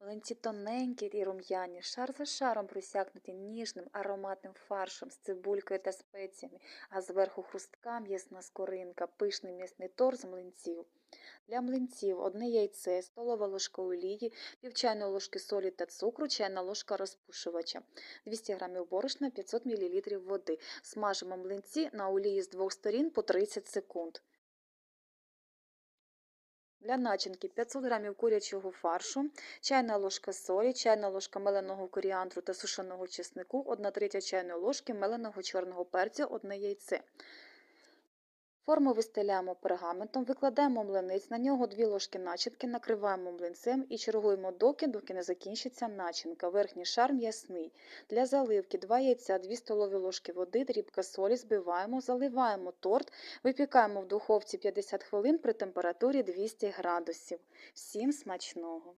Млинці тоненькі і рум'яні, шар за шаром просякнуті ніжним ароматним фаршем з цибулькою та спеціями, а зверху хрустка м'ясна скоринка, пишний м'ясний торт з млинців. Для млинців одне яйце, столова ложка олії, пів ложки солі та цукру, чайна ложка розпушувача, 200 г борошна, 500 мл води. Смажимо млинці на олії з двох сторін по 30 секунд. Для начинки 500 г курячого фаршу, чайна ложка солі, чайна ложка меленого коріандру та сушеного чеснику, 1 третя чайної ложки меленого чорного перцю, 1 яйце. Форму вистеляємо пергаментом, викладаємо млинець, на нього 2 ложки начинки, накриваємо млинцем і чергуємо доки, доки не закінчиться начинка. Верхній шар м'ясний. Для заливки 2 яйця, 2 столові ложки води, дрібка солі, збиваємо, заливаємо торт, випікаємо в духовці 50 хвилин при температурі 200 градусів. Всім смачного!